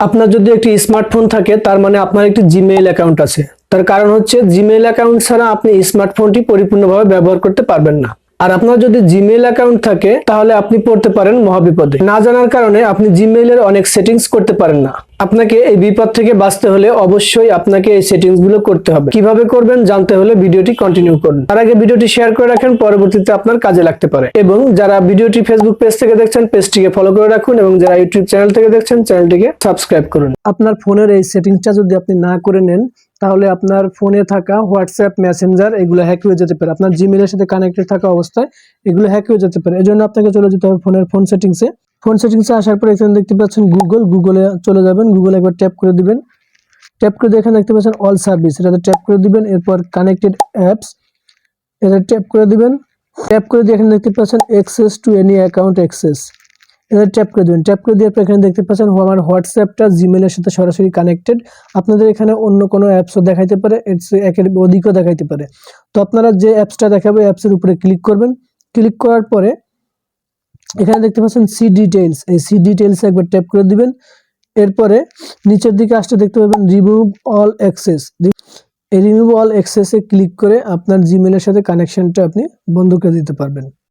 আপনার যদি একটি স্মার্টফোন থাকে, তার মানে আপনার একটি জিমেইল অ্যাকাউন্ট আছে। তার কারণ হচ্ছে জিমেইল অ্যাকাউন্ট ছাড়া আপনি স্মার্টফোনটি পরিপূর্ণভাবে ব্যবহার করতে পারবেন না। আর আপনার যদি জিমেইল অ্যাকাউন্ট থাকে, তাহলে আপনি পড়তে পারেন মহাবিপদে। না জানার কারণে আপনি জিমেইলের অনেক সেটিংস করতে পারেন না। আপনাকে এই বিপদ থেকে বাঁচতে হলে অবশ্যই আপনাকে এই সেটিংসগুলো করতে হবে। কীভাবে করবেন জানতে হলে ভিডিওটি কন্টিনিউ করুন। তার আগে ভিডিওটি শেয়ার করে রাখেন, পরবর্তীতে আপনার কাজে লাগতে পারে। এবং যারা ভিডিওটি ফেসবুক পেজ থেকে দেখছেন পেজটিকে ফলো করে রাখুন এবং যারা ইউটিউব চ্যানেল থেকে দেখছেন চ্যানেলটিকে সাবস্ক্রাইব করুন। আপনার ফোনের এই সেটিংসটা যদি আপনি না করে নেন তাহলে আপনার ফোনে থাকা হোয়াটসঅ্যাপ, মেসেঞ্জার এগুলো হ্যাক হয়ে যেতে পারে। আপনার জিমেলের সাথে কানেক্টেড থাকা অবস্থায় এগুলো হ্যাক হয়ে যেতে পারে। এজন্য আপনাকে চলে যেতে হবে ফোনের ফোন সেটিংসে ফোন সেটিংসে আসার পর এখানে দেখতে পাচ্ছেন গুগল গুগলে চলে যাবেন। গুগল একবার ট্যাপ করে দিবেন। ট্যাপ করে এখানে দেখতে পাচ্ছেন অল সার্ভিস এটাতে ট্যাপ করে দিবেন। এরপর কানেক্টেড অ্যাপস এটা ট্যাপ করে দিবেন। ট্যাপ করে দিয়ে এখানে দেখতে পাচ্ছেন access to any account access এটা ট্যাপ করে দিবেন। ট্যাপ করে দিয়ে আপনি এখানে দেখতে পাচ্ছেন আমার হোয়াটসঅ্যাপটা জিমেলের সাথে সরাসরি কানেক্টেড আপনাদের এখানে অন্য কোনো অ্যাপসও দেখাইতে পারে চেয়ে একের অধিকও দেখাইতে পারে। তো আপনারা যে অ্যাপসটা দেখাবে অ্যাপসের উপরে ক্লিক করবেন। ক্লিক করার পরে এখানে দেখতে পাচ্ছেন সি ডিটেইলস এই সি ডিটেইলস একবার ট্যাপ করে দিবেন। এরপরে নিচের দিকে আসতে দেখতে পাবেন রিমুভ অল অ্যাক্সেস এই রিমুভ অল অ্যাক্সেসে ক্লিক করে আপনার জিমেলের সাথে কানেকশনটা আপনি বন্ধ করে দিতে পারবেন।